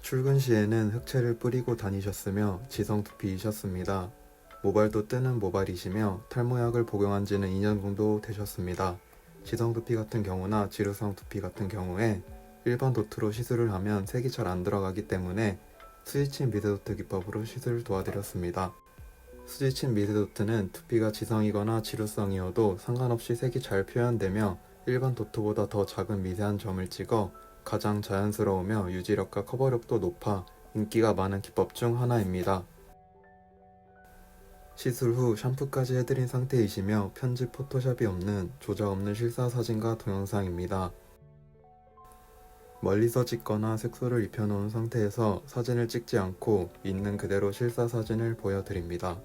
출근 시에는 흑채를 뿌리고 다니셨으며 지성 두피이셨습니다. 모발도 뜨는 모발이시며 탈모약을 복용한 지는 2년 정도 되셨습니다. 지성 두피 같은 경우나 지루성 두피 같은 경우에 일반 도트로 시술을 하면 색이 잘 안 들어가기 때문에 수지침 미세도트 기법으로 시술을 도와드렸습니다. 수지침 미세도트는 두피가 지성이거나 지루성이어도 상관없이 색이 잘 표현되며 일반 도트보다 더 작은 미세한 점을 찍어 가장 자연스러우며 유지력과 커버력도 높아 인기가 많은 기법 중 하나입니다. 시술 후 샴푸까지 해드린 상태이시며 편집 포토샵이 없는 조작 없는 실사 사진과 동영상입니다. 멀리서 찍거나 색소를 입혀놓은 상태에서 사진을 찍지 않고 있는 그대로 실사 사진을 보여드립니다.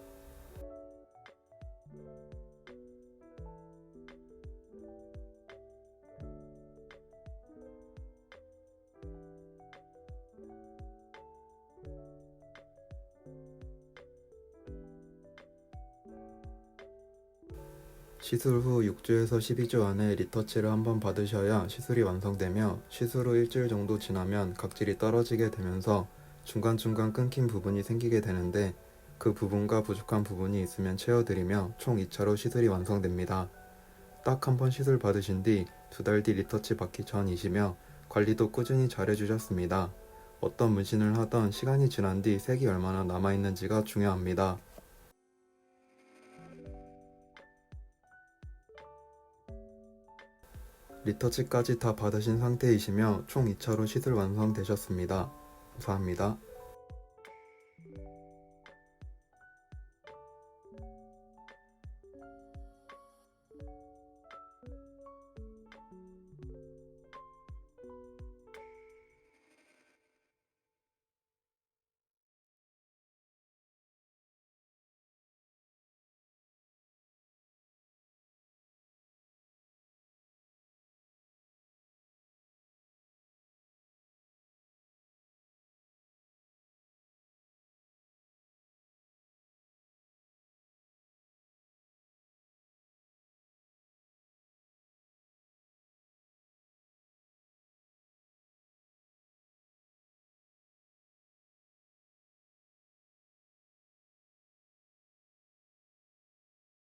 시술 후 6주에서 12주 안에 리터치를 한번 받으셔야 시술이 완성되며 시술 후 일주일 정도 지나면 각질이 떨어지게 되면서 중간중간 끊긴 부분이 생기게 되는데 그 부분과 부족한 부분이 있으면 채워드리며 총 2차로 시술이 완성됩니다. 딱 한 번 시술 받으신 뒤 두 달 뒤 리터치 받기 전이시며 관리도 꾸준히 잘 해주셨습니다. 어떤 문신을 하던 시간이 지난 뒤 색이 얼마나 남아있는지가 중요합니다. 리터치까지 다 받으신 상태이시며 총 2차로 시술 완성되셨습니다. 감사합니다.